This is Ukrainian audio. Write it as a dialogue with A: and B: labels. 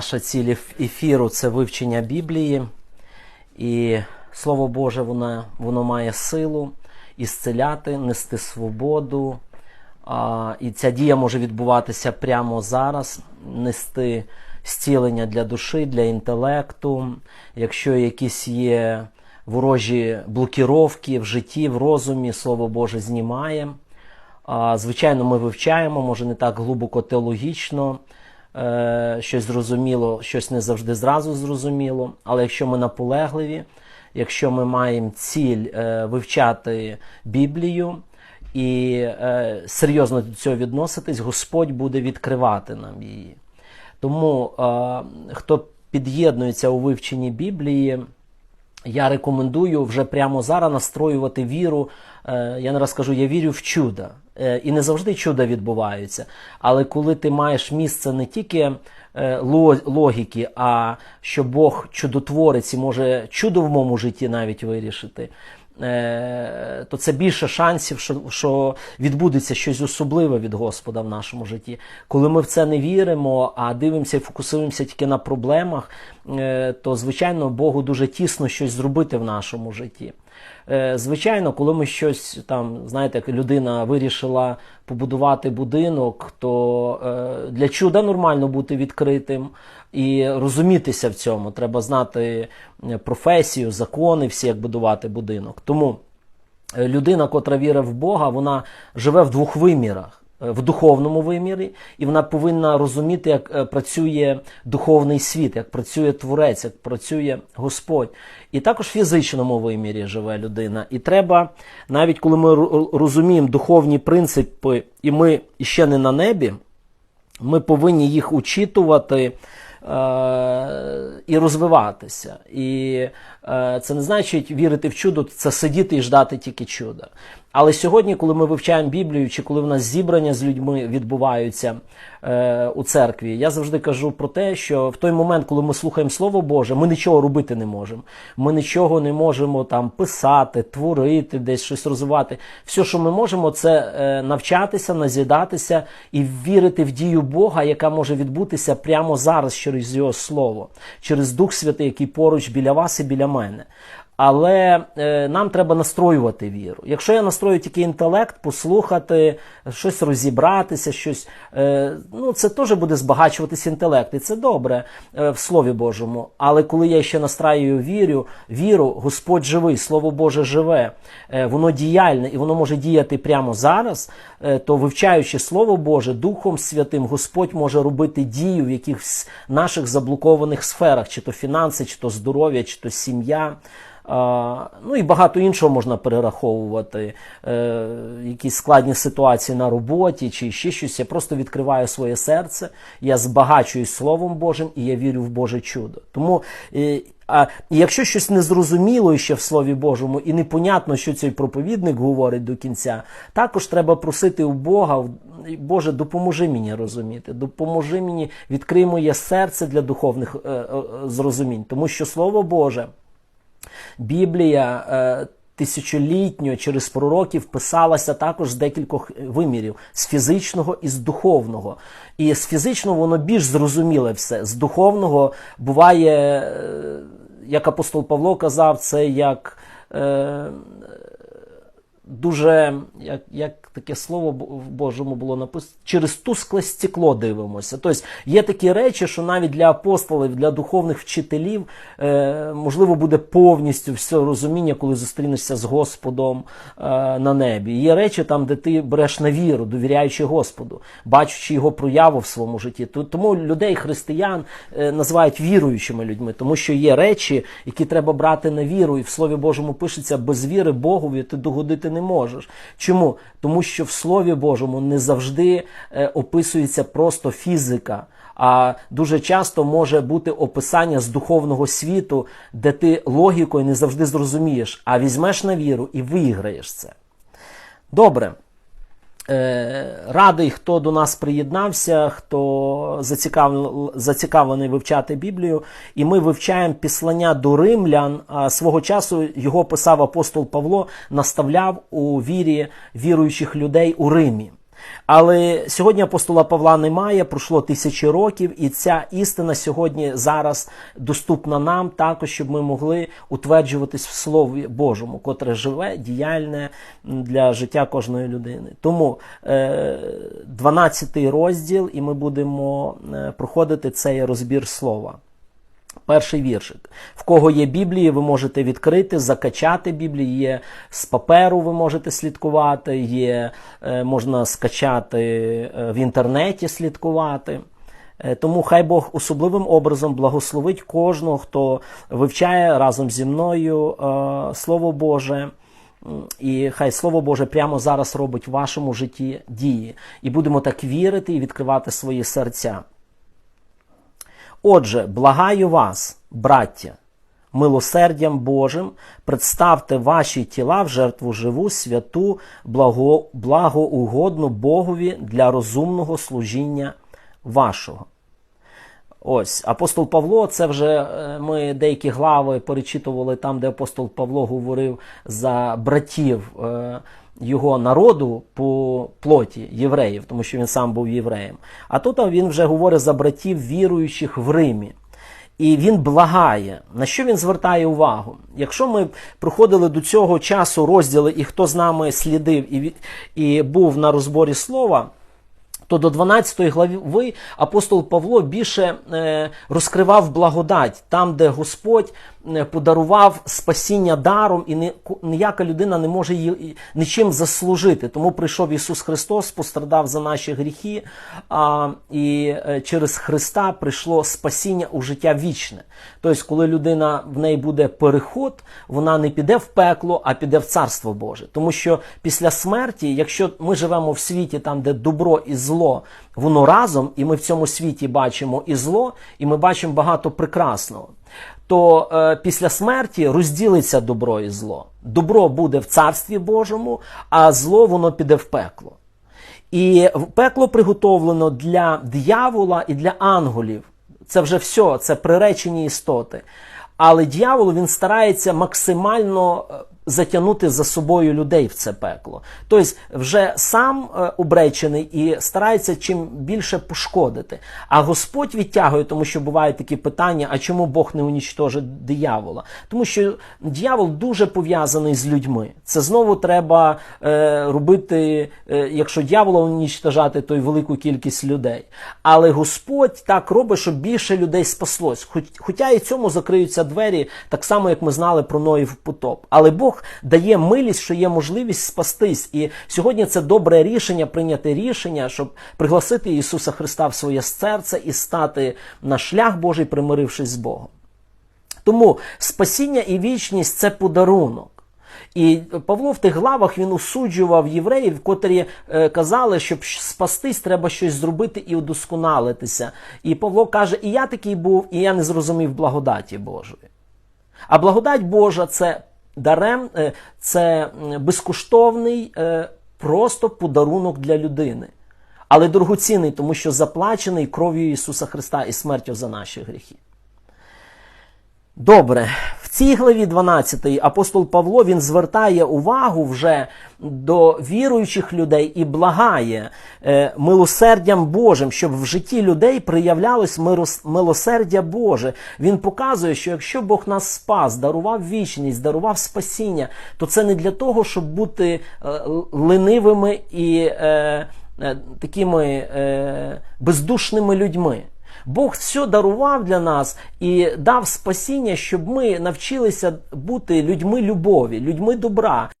A: Наша ціль еф- ефіру це вивчення Біблії, і Слово Боже, воно, воно має силу ісцеляти, нести свободу. А, і ця дія може відбуватися прямо зараз, нести зцілення для душі, для інтелекту. Якщо якісь є ворожі блокіровки в житті, в розумі, Слово Боже знімає. А, Звичайно, ми вивчаємо, може не так глибоко теологічно, щось зрозуміло, щось не завжди зразу зрозуміло. Але якщо ми наполегливі, якщо ми маємо ціль е, вивчати Біблію і е, серйозно до цього відноситись, Господь буде відкривати нам її. Тому е, хто під'єднується у вивченні Біблії, я рекомендую вже прямо зараз настроювати віру. Е, Я не раз кажу, я вірю в чуда. Е, І не завжди чуда відбуваються. Але коли ти маєш місце не тільки е, логіки, а що Бог чудотворець і може чудо в моєму житті навіть вирішити. Е, То це більше шансів, що, що відбудеться щось особливе від Господа в нашому житті. Коли ми в це не віримо, а дивимося і фокусуємося тільки на проблемах, е, то звичайно Богу дуже тісно щось зробити в нашому житті. Е, Звичайно, коли ми щось там, знаєте, як людина вирішила побудувати будинок, то е, для чуда нормально бути відкритим і розумітися в цьому. Треба знати е, професію, закони, всі, як будувати будинок. Тому людина, котра вірить в Бога, вона живе в двох вимірах. Е, В духовному вимірі, і вона повинна розуміти, як е, працює духовний світ, як працює творець, як працює Господь. І також в фізичному вимірі живе людина. І треба, навіть коли ми розуміємо духовні принципи, і ми ще не на небі, ми повинні їх учитувати е, і розвиватися. І це не значить вірити в чудо, це сидіти і ждати тільки чуда. Але сьогодні, коли ми вивчаємо Біблію, чи коли в нас зібрання з людьми відбуваються е, у церкві, я завжди кажу про те, що в той момент, коли ми слухаємо Слово Боже, ми нічого робити не можемо. Ми нічого не можемо там писати, творити, десь щось розвивати. Все, що ми можемо, це е, навчатися, назідатися і вірити в дію Бога, яка може відбутися прямо зараз через Його Слово, через Дух Святий, який поруч біля вас і біля мене. Але е, нам треба настроювати віру. Якщо я настрою тільки інтелект, послухати, щось розібратися, щось, е, ну це теж буде збагачуватись інтелект, і це добре е, в Слові Божому. Але коли я ще настраюю вірю, віру, Господь живий, Слово Боже живе, е, воно діяльне і воно може діяти прямо зараз, е, то вивчаючи Слово Боже, Духом Святим, Господь може робити дію в якихось наших заблокованих сферах, чи то фінанси, чи то здоров'я, чи то сім'я. Ну і багато іншого можна перераховувати, е, якісь складні ситуації на роботі чи ще щось. Я просто відкриваю своє серце, я збагачуюсь Словом Божим і я вірю в Боже чудо. Тому, е, а якщо щось незрозуміло ще в Слові Божому і непонятно, що цей проповідник говорить до кінця, також треба просити у Бога, Боже, допоможи мені розуміти, допоможи мені, відкрий моє серце для духовних е, е, зрозумінь, тому що Слово Боже. Біблія е, тисячолітньо через пророків писалася також з декількох вимірів: з фізичного і з духовного. І з фізичного воно більш зрозуміле все. З духовного буває, е, як апостол Павло казав, це як. Е, Дуже, як, як таке слово в Божому було написано, через тускле стекло дивимося. Тобто є такі речі, що навіть для апостолів, для духовних вчителів, е, можливо, буде повністю все розуміння, коли зустрінешся з Господом е, на небі. Є речі там, де ти береш на віру, довіряючи Господу, бачачи його прояву в своєму житті. Тому людей, християн, е, називають віруючими людьми, тому що є речі, які треба брати на віру, і в Слові Божому пишеться без віри Богові ти догодити не можеш. Чому? Тому що в Слові Божому не завжди е, описується просто фізика. А дуже часто може бути описання з духовного світу, де ти логікою не завжди зрозумієш, а візьмеш на віру і виграєш це. Добре. Е, Радий, хто до нас приєднався, хто зацікавлений, зацікавлений вивчати Біблію. І ми вивчаємо післання до римлян. Свого часу його писав апостол Павло, наставляв у вірі віруючих людей у Римі. Але сьогодні апостола Павла немає, пройшло тисячі років, і ця істина сьогодні зараз доступна нам також, щоб ми могли утверджуватись в Слові Божому, котре живе, діяльне для життя кожної людини. Тому е, 12 розділ, і ми будемо е, проходити цей розбір слова. Перший віршик. В кого є Біблії, ви можете відкрити, закачати Біблії. Є з паперу, ви можете слідкувати, є, е, можна скачати е, в інтернеті, слідкувати. Е, Тому хай Бог особливим образом благословить кожного, хто вивчає разом зі мною Слово Боже. І хай Слово Боже прямо зараз робить в вашому житті дії. І будемо так вірити і відкривати свої серця. Отже, благаю вас, браття, милосердям Божим, представте ваші тіла в жертву живу, святу, благо, благоугодну Богові для розумного служіння вашого. Ось апостол Павло, це вже е, ми деякі глави перечитували там, де апостол Павло говорив за братів е, його народу по плоті євреїв, тому що він сам був євреєм. А тут він вже говорить за братів віруючих в Римі. І він благає. На що він звертає увагу? Якщо ми проходили до цього часу розділи, і хто з нами слідив і, і був на розборі слова, то до 12 глави апостол Павло більше е, розкривав благодать там, де Господь е, подарував спасіння даром, і ніяка людина не може її нічим заслужити. Тому прийшов Ісус Христос, пострадав за наші гріхи, і е, через Христа прийшло спасіння у життя вічне. Тобто, коли людина в неї буде переход, вона не піде в пекло, а піде в Царство Боже. Тому що після смерті, якщо ми живемо в світі, там, де добро і зло, воно разом, і ми в цьому світі бачимо і зло, і ми бачимо багато прекрасного. То е, після смерті розділиться добро і зло. Добро буде в царстві Божому, а зло воно піде в пекло. І пекло приготовлено для диявола і для ангелів. Це вже все, це приречені істоти. Але дьявол він старається максимально е, затягнути за собою людей в це пекло. Тобто вже сам е, обречений і старається чим більше пошкодити. А Господь відтягує, тому що бувають такі питання: а чому Бог не унічтожить диявола? Тому що дьявол дуже пов'язаний з людьми. Це знову треба е, робити, е, якщо дьявола унічтожати, то й велику кількість людей. Але Господь так робить, щоб більше людей спаслось. Хоч, хоча і цьому закриються двері, так само як ми знали про Ноїв потоп. Але Бог дає милість, що є можливість спастись. І сьогодні це добре рішення прийняти рішення, щоб пригласити Ісуса Христа в своє серце і стати на шлях Божий, примирившись з Богом. Тому спасіння і вічність це подарунок. І Павло в тих главах він осуджував євреїв, котрі е, казали, щоб спастись, треба щось зробити і удосконалитися. І Павло каже: І я такий був, і я не зрозумів благодаті Божої. А благодать Божа це дарем, е, це безкоштовний е, просто подарунок для людини. Але дорогоцінний, тому що заплачений кров'ю Ісуса Христа і смертю за наші гріхи. Добре, цій главі 12 апостол Павло він звертає увагу вже до віруючих людей і благає е, милосердям Божим, щоб в житті людей проявлялось милосердя Боже. Він показує, що якщо Бог нас спас, дарував вічність, дарував спасіння, то це не для того, щоб бути е, ленивими і е, е, такими е, бездушними людьми. Бог все дарував для нас і дав спасіння, щоб ми навчилися бути людьми любові, людьми добра.